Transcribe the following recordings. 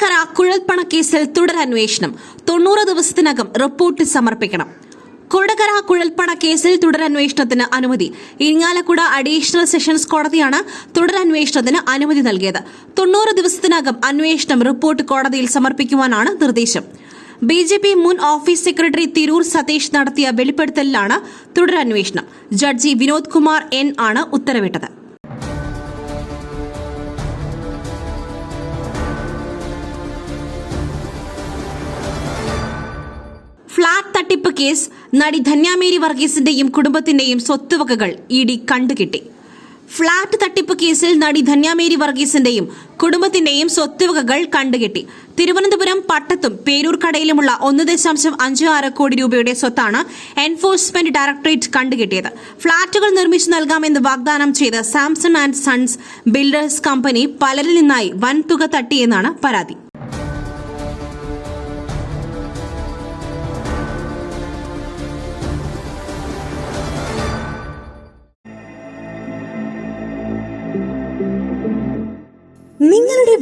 Kodakara കുഴൽപ്പണ കേസിൽ തുടരന്വേഷണം തൊണ്ണൂറ് ദിവസത്തിനകം റിപ്പോർട്ട് സമർപ്പിക്കണം. കൊടകര കുഴൽപ്പണ കേസിൽ തുടരന്വേഷണത്തിന് അനുമതി. ഇരിങ്ങാലക്കുട അഡീഷണൽ സെഷൻസ് കോടതിയാണ് തുടരന്വേഷണത്തിന് അനുമതി നൽകിയത്. തൊണ്ണൂറ് ദിവസത്തിനകം അന്വേഷണം റിപ്പോർട്ട് കോടതിയിൽ സമർപ്പിക്കുവാനാണ് നിർദ്ദേശം. ബി ജെ പി മുൻ ഓഫീസ് സെക്രട്ടറി തിരൂർ സതീഷ് നടത്തിയ വെളിപ്പെടുത്തലിലാണ് തുടരന്വേഷണം ജഡ്ജി വിനോദ് കുമാർ എൻ ആണ് ഉത്തരവിട്ടത്. തട്ടിപ്പ് കേസ് നടി ധന്യാമേരി വർഗീസിന്റെയും കുടുംബത്തിന്റെയും സ്വത്തുവകകൾ ഇ ഡി കണ്ടുകിട്ടി. ഫ്ളാറ്റ് തട്ടിപ്പ് കേസിൽ നടി ധന്യാമേരി വർഗീസിന്റെയും കുടുംബത്തിന്റെയും സ്വത്തുവകകൾ കണ്ടുകെട്ടി. തിരുവനന്തപുരം പട്ടത്തും പേരൂർക്കടയിലുമുള്ള ഒന്ന് ദശാംശം അഞ്ച് ആറ് കോടി രൂപയുടെ സ്വത്താണ് എൻഫോഴ്സ്മെന്റ് ഡയറക്ടറേറ്റ് കണ്ടുകെട്ടിയത്. ഫ്ളാറ്റുകൾ നിർമ്മിച്ചു നൽകാമെന്ന് വാഗ്ദാനം ചെയ്ത Samson and Sons Builders company പലരിൽ നിന്നായി വൻതുക തട്ടിയെന്നാണ് പരാതി.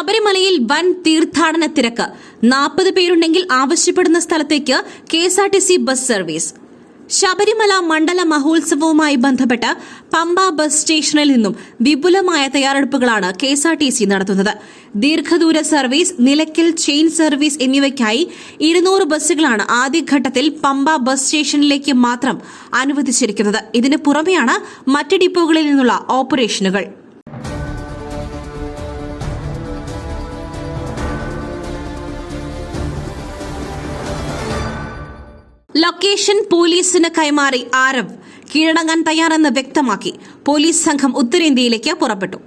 ശബരിമലയിൽ വൻ തീർത്ഥാടന തിരക്ക്. നാൽപ്പത് പേരുണ്ടെങ്കിൽ ആവശ്യപ്പെടുന്ന സ്ഥലത്തേക്ക് K S R T C bus service. Sabarimala മണ്ഡല മഹോത്സവവുമായി ബന്ധപ്പെട്ട് പമ്പ ബസ് സ്റ്റേഷനിൽ നിന്നും വിപുലമായ തയ്യാറെടുപ്പുകളാണ് K S R T C നടത്തുന്നത്. ദീർഘദൂര സർവീസ് നിലയ്ക്കൽ ചെയിൻ സർവീസ് എന്നിവയ്ക്കായി ഇരുന്നൂറ് ബസ്സുകളാണ് ആദ്യഘട്ടത്തിൽ പമ്പ ബസ് സ്റ്റേഷനിലേക്ക് മാത്രം അനുവദിച്ചിരിക്കുന്നത്. ഇതിനു പുറമെയാണ് മറ്റ് ഡിപ്പോകളിൽ നിന്നുള്ള ഓപ്പറേഷനുകൾ. ലൊക്കേഷൻ പോലീസിന് കൈമാറി ആരവ് കീഴടങ്ങാൻ തയ്യാറെന്ന് വ്യക്തമാക്കി പോലീസ് സംഘം ഉത്തരേന്ത്യയിലേക്ക് പുറപ്പെട്ടു.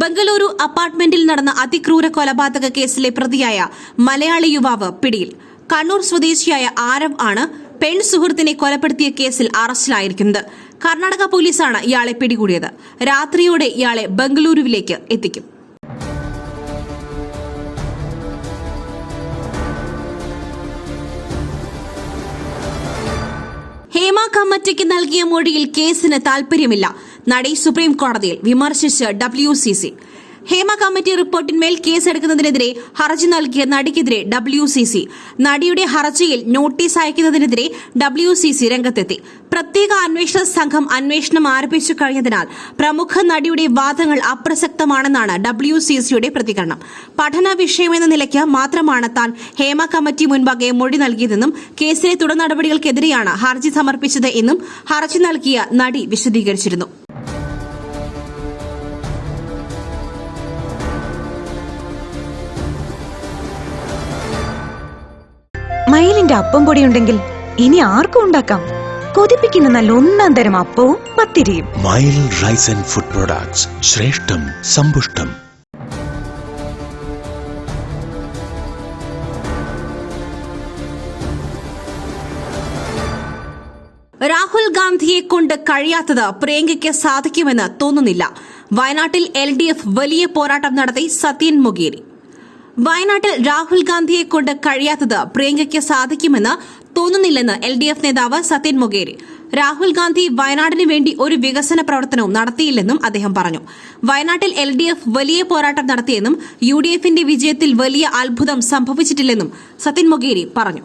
ബംഗളൂരു അപ്പാർട്ട്മെന്റിൽ നടന്ന അതിക്രൂര കൊലപാതക കേസിലെ പ്രതിയായ മലയാളി യുവാവ് പിടിയിൽ. കണ്ണൂർ സ്വദേശിയായ ആരവ് ആണ് പെൺ സുഹൃത്തിനെ കൊലപ്പെടുത്തിയ കേസിൽ അറസ്റ്റിലായിരിക്കുന്നത്. കർണാടക പോലീസാണ് ഇയാളെ പിടികൂടിയത്. രാത്രിയോടെ ഇയാളെ ബംഗളൂരുവിലേക്ക് എത്തിക്കും. ഹേമ കമ്മിറ്റിക്ക് നൽകിയ മൊഴിയിൽ കേസിന് താൽപര്യമില്ല നടി സുപ്രീം കോടതിയിൽ വിമർശിച്ച് W C C. Hema committee റിപ്പോർട്ടിന്മേൽ കേസെടുക്കുന്നതിനെതിരെ ഹർജി നൽകിയ നടിക്കെതിരെ ഡബ്ല്യു സി സി. നടിയുടെ ഹർജിയിൽ നോട്ടീസ് അയക്കുന്നതിനെതിരെ ഡബ്ല്യു സി സി രംഗത്തെത്തി. പ്രത്യേക അന്വേഷണ സംഘം അന്വേഷണം ആരംഭിച്ചു കഴിഞ്ഞതിനാൽ പ്രമുഖ നടിയുടെ വാദങ്ങൾ അപ്രസക്തമാണെന്നാണ് ഡബ്ല്യു സി സിയുടെ പ്രതികരണം. പഠന വിഷയമെന്ന നിലയ്ക്ക് മാത്രമാണ് താൻ ഹേമ കമ്മിറ്റി മുൻപാകെ മൊഴി നൽകിയതെന്നും കേസിലെ തുടർ നടപടികൾക്കെതിരെയാണ് ഹർജി സമർപ്പിച്ചത് എന്നും ഹർജി നൽകിയ നടി വിശദീകരിച്ചിരുന്നു. മയിലിന്റെ അപ്പം പൊടി ഉണ്ടെങ്കിൽ ഇനി ആർക്കും ഉണ്ടാക്കാം? കൊതിപ്പിക്കുന്ന നല്ല ഒന്നാം തരം അപ്പവും പത്തിരിയും. Mile Rice and Food Products ശ്രേഷ്ഠം സമ്പുഷ്ടം. രാഹുൽ ഗാന്ധിയെ കൊണ്ട് കഴിയാത്തത് പ്രിയങ്കയ്ക്ക് സാധിക്കുമെന്ന് തോന്നുന്നില്ല. വയനാട്ടിൽ എൽ ഡി എഫ് വലിയ പോരാട്ടം നടത്തി സത്യൻ മുഗേരി വയനാട്ടിൽ രാഹുൽ ഗാന്ധിയെ കൊണ്ട് കഴിയാത്തത് പ്രിയങ്കയ്ക്ക് സാധിക്കുമെന്ന് തോന്നുന്നില്ലെന്ന് എൽ ഡി എഫ് നേതാവ് സത്യൻ മൊഗേരി രാഹുൽ ഗാന്ധി വയനാടിന് വേണ്ടി ഒരു വികസന പ്രവർത്തനവും നടത്തിയില്ലെന്നും അദ്ദേഹം പറഞ്ഞു. വയനാട്ടിൽ എൽ ഡി എഫ് വലിയ പോരാട്ടം നടത്തിയെന്നും യു ഡി എഫിന്റെ വിജയത്തിൽ വലിയ അത്ഭുതം സംഭവിച്ചിട്ടില്ലെന്നും സത്യൻ മൊഗേരി പറഞ്ഞു.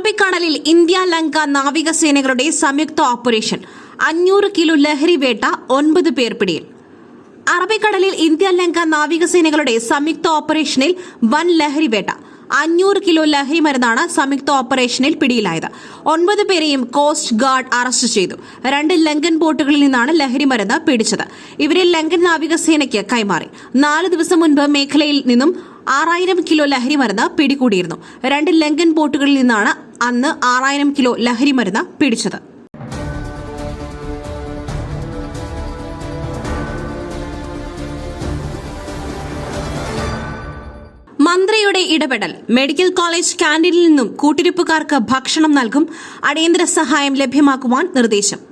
അറബിക്കടലിൽ ഇന്ത്യ ലങ്ക നാവികസേനകളുടെ സംയുക്ത ഓപ്പറേഷൻ. അഞ്ഞൂറ് കിലോ ലഹരി വേട്ട ഒൻപത് പേർ പിടിയിൽ. അറബിക്കടലിൽ ഇന്ത്യ ലങ്ക നാവികസേനകളുടെ സംയുക്ത ഓപ്പറേഷനിൽ വൻ ലഹരി വേട്ട. അഞ്ഞൂറ് കിലോ ലഹരി മരുന്നാണ് സംയുക്ത ഓപ്പറേഷനിൽ പിടിയിലായത്. ഒൻപത് പേരെയും കോസ്റ്റ് ഗാർഡ് അറസ്റ്റ് ചെയ്തു. രണ്ട് ലങ്കൻ ബോട്ടുകളിൽ നിന്നാണ് ലഹരി മരുന്ന് പിടിച്ചത്. ഇവരെ ലങ്കൻ നാവികസേനയ്ക്ക് കൈമാറി. നാല് ദിവസം മുൻപ് മേഖലയിൽ നിന്നും ആറായിരം കിലോ ലഹരി മരുന്ന് പിടികൂടിയിരുന്നു. രണ്ട് ലങ്കൻ ബോട്ടുകളിൽ നിന്നാണ് അന്ന് ആറായിരം കിലോ ലഹരി മരുന്ന് പിടിച്ചത്. മന്ത്രിയുടെ ഇടപെടൽ. മെഡിക്കൽ കോളേജ് കാന്റീനിൽ നിന്നും കൂട്ടിരിപ്പുകാർക്ക് ഭക്ഷണം നൽകും അടിയന്തര സഹായം ലഭ്യമാക്കുവാൻ നിർദ്ദേശം.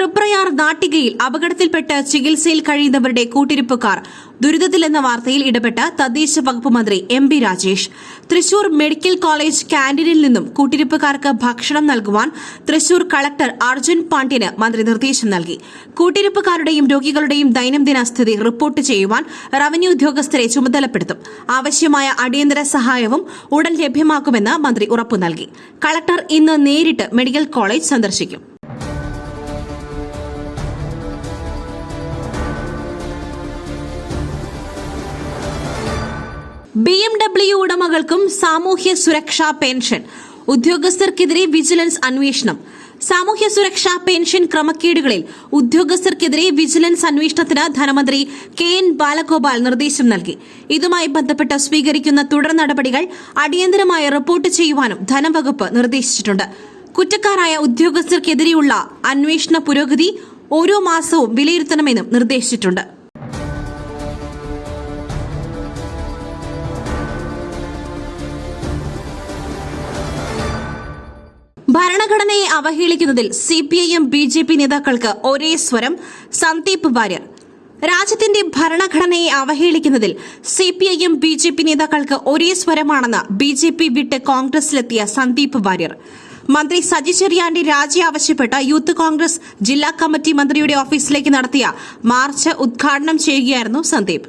തൃപ്രയാർ നാട്ടികയിൽ അപകടത്തിൽപ്പെട്ട് ചികിത്സയിൽ കഴിയുന്നവരുടെ കൂട്ടിരിപ്പുകാർ. ദുരിതത്തിലെന്ന വാർത്തയിൽ ഇടപെട്ട തദ്ദേശ വകുപ്പ് മന്ത്രി M P Rajesh. Thrissur medical college ക്യാന്റീനിൽ നിന്നും കൂട്ടിരിപ്പുകാർക്ക് ഭക്ഷണം നൽകുവാൻ തൃശൂർ കളക്ടർ അർജുൻ പാണ്ഡ്യന് മന്ത്രി നിർദ്ദേശം നൽകി. കൂട്ടിരിപ്പുകാരുടെയും രോഗികളുടെയും ദൈനംദിന സ്ഥിതി റിപ്പോർട്ട് ചെയ്യുവാൻ റവന്യൂ ഉദ്യോഗസ്ഥരെ ചുമതലപ്പെടുത്തും. ആവശ്യമായ അടിയന്തര സഹായവും ഉടൻ ലഭ്യമാക്കുമെന്ന് മന്ത്രി ഉറപ്പു നൽകി. കളക്ടർ ഇന്ന് നേരിട്ട് മെഡിക്കൽ കോളേജ് സന്ദർശിക്കും. ബി എം ഡബ്ല്യു ഉടമകൾക്കും സാമൂഹ്യ സുരക്ഷാ പെൻഷൻ. ഉദ്യോഗസ്ഥർക്കെതിരെ വിജിലൻസ് അന്വേഷണം. സാമൂഹ്യ സുരക്ഷാ പെൻഷൻ ക്രമക്കേടുകളിൽ ഉദ്യോഗസ്ഥർക്കെതിരെ വിജിലൻസ് അന്വേഷണത്തിന് ധനമന്ത്രി കെ എൻ ബാലഗോപാൽ നിർദ്ദേശം നൽകി. ഇതുമായി ബന്ധപ്പെട്ട് സ്വീകരിക്കുന്ന തുടർ നടപടികൾ അടിയന്തരമായി റിപ്പോർട്ട് ചെയ്യുവാനും ധനവകുപ്പ് നിർദ്ദേശിച്ചിട്ടുണ്ട്. കുറ്റക്കാരായ ഉദ്യോഗസ്ഥർക്കെതിരെയുള്ള അന്വേഷണ പുരോഗതി ഓരോ മാസവും വിലയിരുത്തണമെന്നും നിർദ്ദേശിച്ചിട്ടുണ്ട്. ഭരണഘടനയെ അവഹേളിക്കുന്നതിൽ C P I M B J P നേതാക്കൾക്ക് ഒരേ സ്വരം. സന്ദീപ് വാര്യർ. രാജ്യത്തിന്റെ ഭരണഘടനയെ അവഹേളിക്കുന്നതിൽ C P I M B J P നേതാക്കൾക്ക് ഒരേ സ്വരമാണെന്ന് ബി ജെ പി വിട്ട് കോൺഗ്രസിലെത്തിയ സന്ദീപ് വാര്യർ. മന്ത്രി സജി ചെറിയാന്റെ രാജി ആവശ്യപ്പെട്ട് യൂത്ത് കോൺഗ്രസ് ജില്ലാ കമ്മിറ്റി മന്ത്രിയുടെ ഓഫീസിലേക്ക് നടത്തിയ മാർച്ച് ഉദ്ഘാടനം ചെയ്യുകയായിരുന്നു സന്ദീപ്.